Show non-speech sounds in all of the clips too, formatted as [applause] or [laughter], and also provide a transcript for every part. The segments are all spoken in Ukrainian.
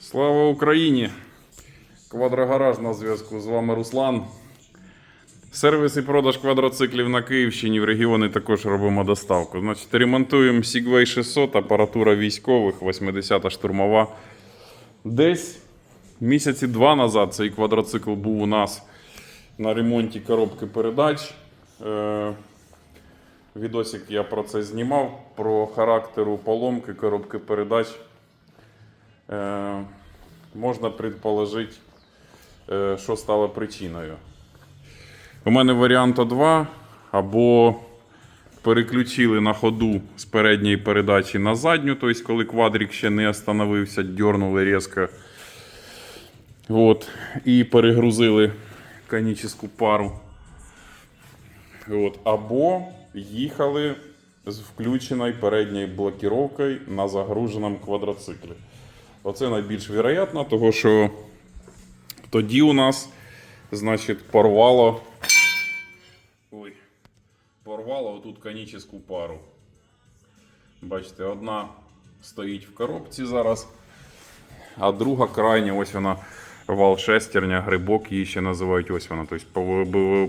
Слава Україні! Квадрогараж на зв'язку. З вами Руслан. Сервіс і продаж квадроциклів на Київщині в регіони також робимо доставку. Значить, ремонтуємо Segway 600, апаратура військових, 80-та штурмова. Десь місяці два назад цей квадроцикл був у нас на ремонті коробки передач. Е, Відосик я про це знімав, про характеру поломки коробки передач. Е, можна предположити, е, що стало причиною. У мене варіант 2 або переключили на ходу з передньої передачі на задню, тобто коли квадрик ще не остановився, дернули різко. От, і перегрузили конічну пару. От, або їхали з включеною передньою блокіровкою на загруженому квадроциклі. Оце найбільш вероятно, тому що тоді у нас, значить, порвало. Ой, порвало отут конічну пару. Бачите, одна стоїть в коробці зараз, а друга крайня, ось вона вал шестерня, грибок її ще називають ось вона. Тобто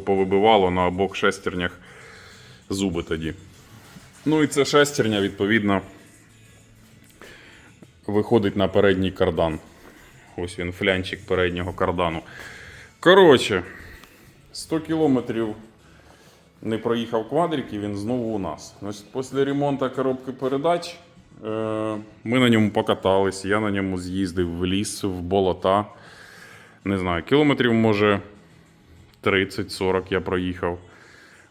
повибивало на обох шестернях зуби тоді. Ну і це шестерня, відповідно, виходить на передній кардан. Ось він, флянчик переднього кардану. Коротше, 100 кілометрів не проїхав квадрик і він знову у нас. Значить, після ремонту коробки передач е, ми на ньому покатались, я на ньому з'їздив в ліс, в болота. Не знаю, кілометрів, може, 30-40 я проїхав.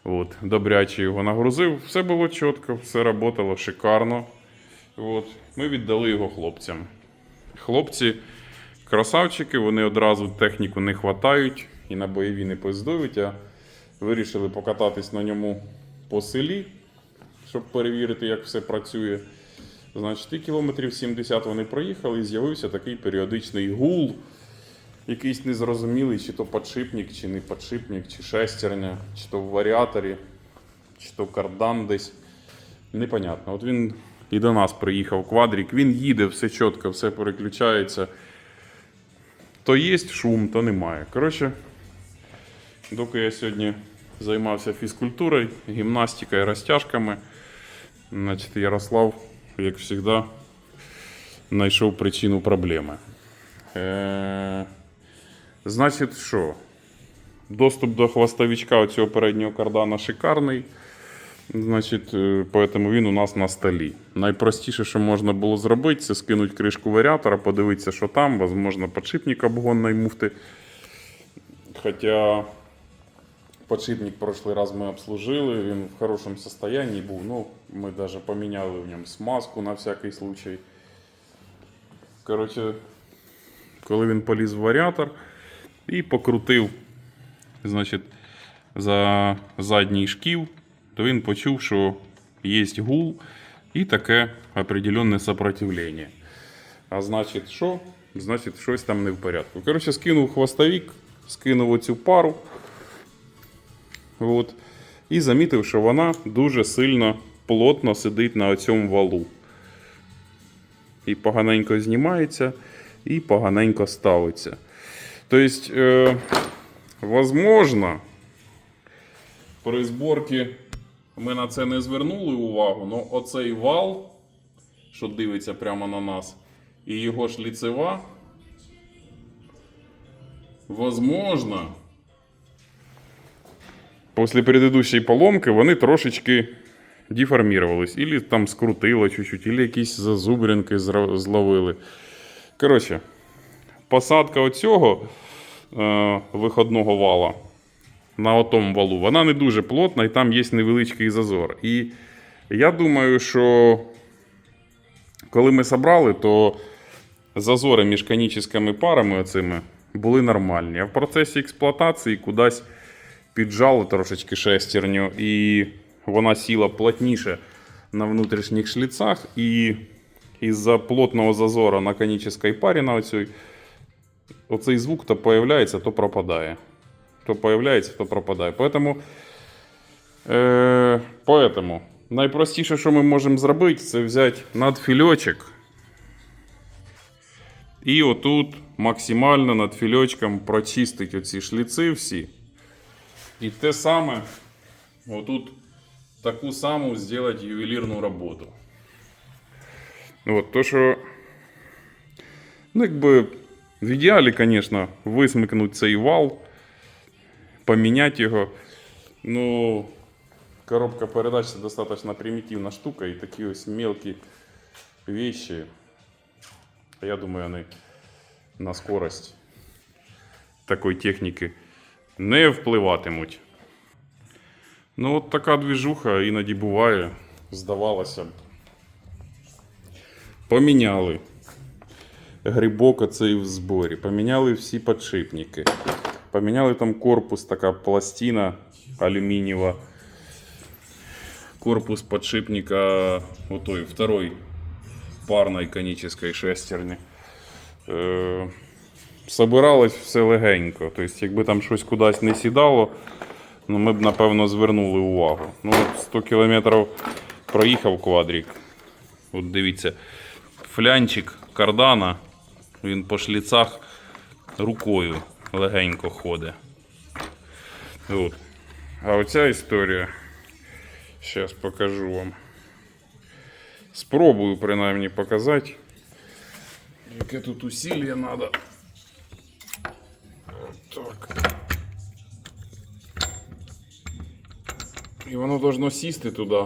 От, добряче його нагрузив. Все було чітко, все працювало шикарно. От, ми віддали його хлопцям. Хлопці красавчики, вони одразу техніку не хватають і на бойові не пиздують, а вирішили покататись на ньому по селі, щоб перевірити, як все працює. Значить, і кілометрів 70 вони проїхали, і з'явився такий періодичний гул, якийсь незрозумілий, чи то подшипник, чи не подшипник, чи шестерня, чи то в варіаторі, чи то кардан десь. Непонятно. От він і до нас приїхав квадрик, він їде, все чітко, все переключається. То є шум, то немає. Коротше, доки я сьогодні займався фізкультурою, гімнастикою, розтяжками, значить, Ярослав, як завжди, знайшов причину проблеми. Е- значить, що? Доступ до хвостовичка цього переднього кардана шикарний. Значить, е, поэтому він у нас на столі. Найпростіше, що можна було зробити, це скинути кришку варіатора, подивитися, що там, можливо, подшипник обгонної муфти. Хоча подшипник прошлий раз ми обслужили, він в хорошому стані був. Ну, ми навіть поміняли в ньому смазку на всякий случай. Коротше, коли він поліз в варіатор і покрутив, значить, за задній шків, то він почув, що є гул і таке определенне сопротивлення. А значить, що? Значить, щось там не в порядку. Коротше, скинув хвостовик, скинув оцю пару. От, і замітив, що вона дуже сильно плотно сидить на цьому валу. І поганенько знімається, і поганенько ставиться. Тобто, е, возможно, при зборці ми на це не звернули увагу, але оцей вал, що дивиться прямо на нас, і його ж ліцева, возможно, після предыдущої поломки вони трошечки деформувались. Ілі там скрутило чуть-чуть, ілі якісь зазубринки зловили. Коротше, посадка оцього е, виходного вала на отому валу, вона не дуже плотна і там є невеличкий зазор. І я думаю, що коли ми собрали, то зазори між конічними парами оцими були нормальні. А в процесі експлуатації кудись піджали трошечки шестерню, і вона сіла плотніше на внутрішніх шліцах. І із-за плотного зазора на конічній парі на оцій, оцей звук то появляється, то пропадає. То появляється, то пропадає. Поэтому, е, поэтому найпростіше, що ми можемо зробити, це взяти надфільочок І отут максимально над фільочком прочистить оці шліци всі. І те саме, отут таку саму зробити ювелірну роботу. От, то, що, ну, якби, в ідеалі, звісно, висмикнути цей вал, Поміняти його. Ну, коробка передач це достатньо примітивна штука, і такі ось мелкі вещи, я думаю, вони на скорость такої техніки не впливатимуть. Ну, от така двіжуха іноді буває, здавалося б. Поміняли грибок оцей в зборі, поміняли всі подшипники, поміняли там корпус, така пластина алюмінієва. Корпус подшипника, вот той второй парной конической шестерні. Е, собиралось все легенько. Тобто, якби там щось кудись не сідало, ну, ми б напевно звернули увагу. Ну, от 100 кілометрів проїхав квадрик. От дивіться, флянчик кардана, він по шліцах рукою легенько ходить. От. А оця історія. Сейчас покажу вам. Спробую принаймні показати. Яке тут усилие надо. Так. І воно должно сісти туди.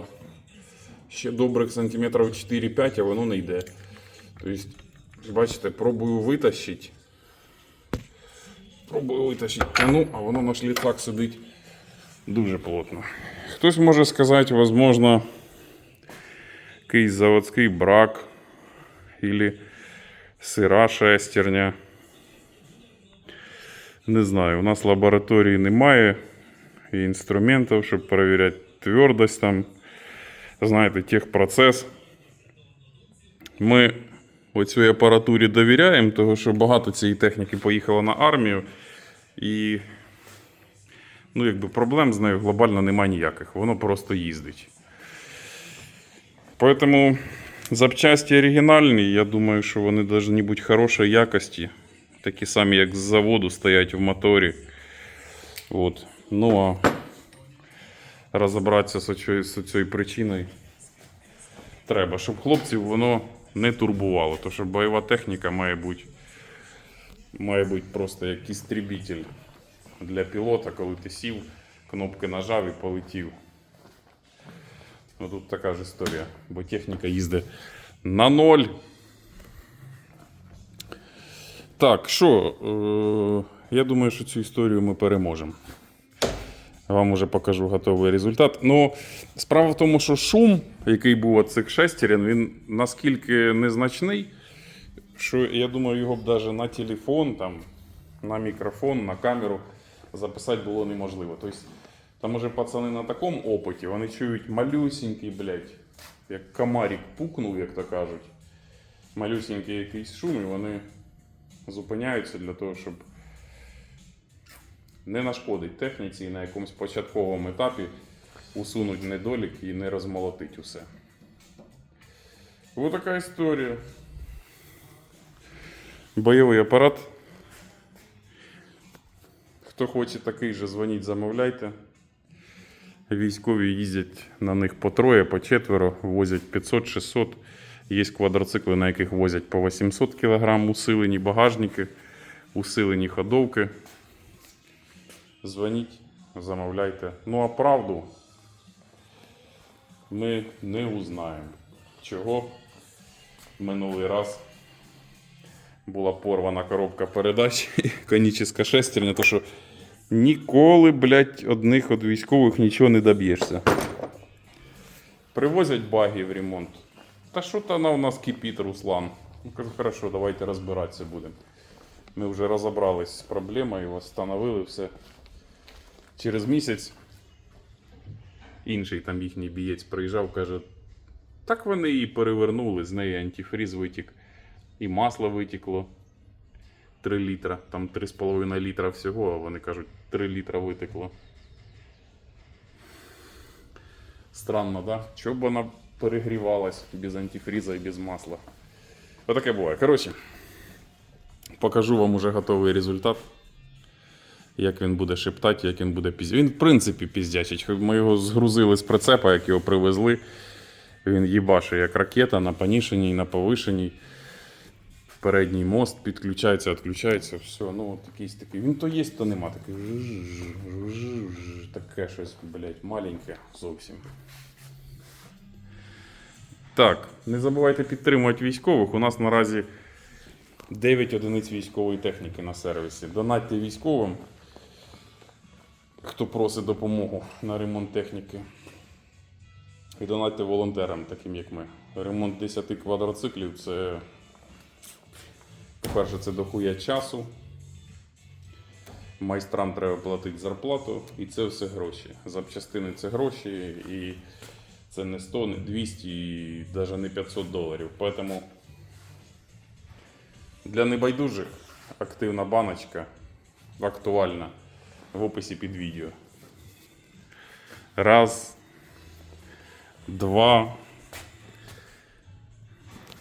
Ще добрих сантиметрів 4-5, а воно не йде. Тобто, бачите, пробую витащити. Пробую витащити, тяну, а воно на шліцах сидить дуже плотно. Хтось може сказати, возможно, якийсь заводський брак или сира шестерня. Не знаю, у нас лабораторії немає і інструментів, щоб перевіряти твердость там. Знаєте, техпроцес. Ми оцій апаратурі довіряємо, тому що багато цієї техніки поїхало на армію. І ну, якби проблем з нею глобально немає ніяких. Воно просто їздить. Поэтому запчасті оригінальні, я думаю, що вони повинні бути хорошої якості. Такі самі, як з заводу, стоять в моторі. От. Ну а розібратися з цією, причиною треба, щоб хлопців воно не турбувало. Тому що бойова техніка має бути, має бути просто як істребитель для пілота, коли ти сів, кнопки нажав і полетів. Ну тут така ж історія, бо техніка їздить на ноль. Так, що, е, я думаю, що цю історію ми переможемо. Вам уже покажу готовий результат. Ну, справа в тому, що шум, який був від цих шестерен, він наскільки незначний, що я думаю, його б навіть на телефон, там, на мікрофон, на камеру записати було неможливо. Тобто, там уже пацани на такому опиті, вони чують малюсінький, блядь, як комарик пукнув, як то кажуть. Малюсінький якийсь шум, і вони зупиняються для того, щоб не нашкодить техніці і на якомусь початковому етапі усунуть недолік і не розмолотить усе. Ось така історія. Бойовий апарат. Хто хоче такий же, дзвоніть, замовляйте. Військові їздять на них по троє, по четверо, возять 500-600. Є квадроцикли, на яких возять по 800 кг, усилені багажники, усилені ходовки. Дзвоніть, замовляйте. Ну а правду ми не узнаємо, чого минулий раз була порвана коробка передач [laughs] і конічна шестерня, то що ніколи, блядь, одних від військових нічого не доб'єшся. Привозять баги в ремонт. Та що то вона у нас кипить, Руслан? Ну кажу, хорошо, давайте розбиратися будемо. Ми вже розібрались з проблемою, встановили все. Через місяць інший там їхній бієць приїжджав, каже, так вони її перевернули, з неї антифріз витік, і масло витікло 3 літра, там 3,5 літра всього, а вони кажуть, 3 літра витекло. Странно, да? Чого б вона перегрівалась без антифріза і без масла? Отаке буває. Коротше, покажу вам уже готовий результат. Як він буде шептати, як він буде піздячить. Він, в принципі, піздячить. Ми його згрузили з прицепа, як його привезли. Він їбаше як ракета на понішеній, на повишеній. Передній мост підключається, відключається, все. Ну, якийсь такий. Він то є, то нема. Такий таке щось, блядь, маленьке зовсім. Так, не забувайте підтримувати військових. У нас наразі 9 одиниць військової техніки на сервісі. Донатьте військовим, хто просить допомогу на ремонт техніки. І донатьте волонтерам, таким як ми. Ремонт 10 квадроциклів це, по-перше, це дохуя часу. Майстрам треба платити зарплату, і це все гроші. Запчастини це гроші, і це не 100, не 200, і навіть не 500 доларів. Поэтому для небайдужих активна баночка актуальна в описі під відео. Раз, два.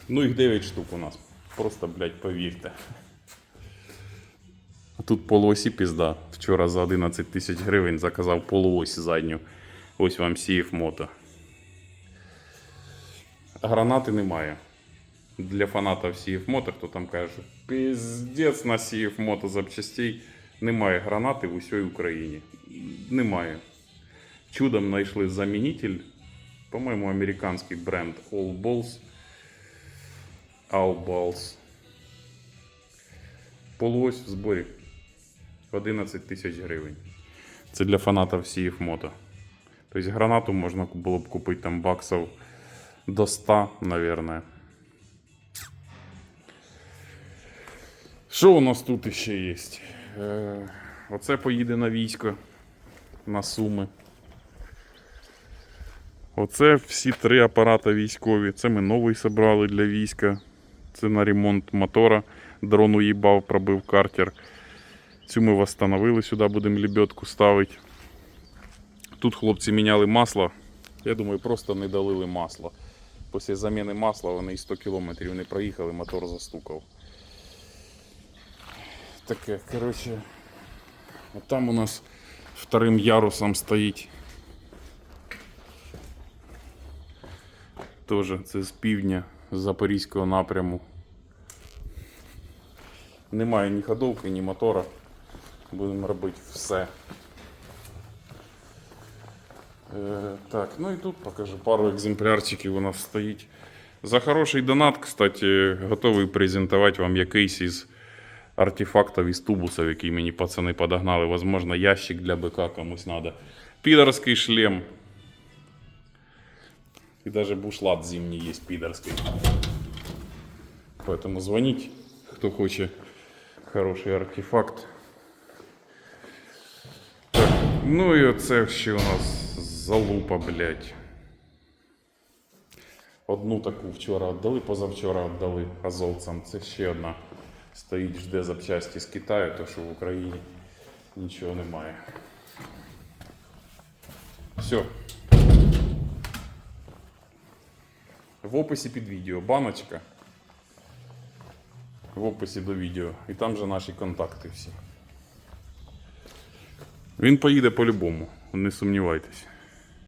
Ну, їх 9 штук у нас. Просто, блядь, повірте. А тут полуосі пізда. Вчора за 11 тисяч гривень заказав полуось задню. Ось вам CF Moto. Гранати немає. Для фанатів CF Moto, хто там каже, піздець на CF Moto запчастей. Немає гранати в усій Україні. Немає. Чудом знайшли замінитель. По-моєму, американський бренд All Balls. Balls. Полуось в зборі 11 тисяч гривень. Це для фанатів CF Moto. Тобто гранату можна було б купити там баксів до 100, наверное. Що у нас тут ще є? Е, оце поїде на військо на Суми. Оце всі три апарати військові. Це ми новий зібрали для війська. Це на ремонт мотора. Дрон уїбав, пробив картер. Цю ми встановили, сюди будемо лебедку ставити. Тут хлопці міняли масло. Я думаю, просто не долили масло. Після заміни масла вони і 100 км не проїхали, мотор застукав. Таке, коротше. А там у нас вторим ярусом стоїть. Тоже це з півдня, з Запорізького напряму. Немає ні ходовки, ні мотора. Будемо робити все. Е, так, ну і тут покажу пару екземплярчиків у нас стоїть. За хороший донат, кстати, готовий презентувати вам якийсь із артефактів із тубусів, які мені пацани подогнали. Возможно, ящик для БК комусь надо. Підерський шлем. И даже бушлат зимний есть пидорский. Поэтому звонить, кто хочет хороший артефакт. Так, ну і оце ще у нас залупа, блядь. Одну таку вчора віддали, позавчора віддали азовцям. Це ще одна. Стоїть, жде запчасті з Китаю, то що в Україні нічого немає. Все. В описі під відео баночка. В описі до відео. І там же наші контакти всі. Він поїде по-любому, не сумнівайтеся.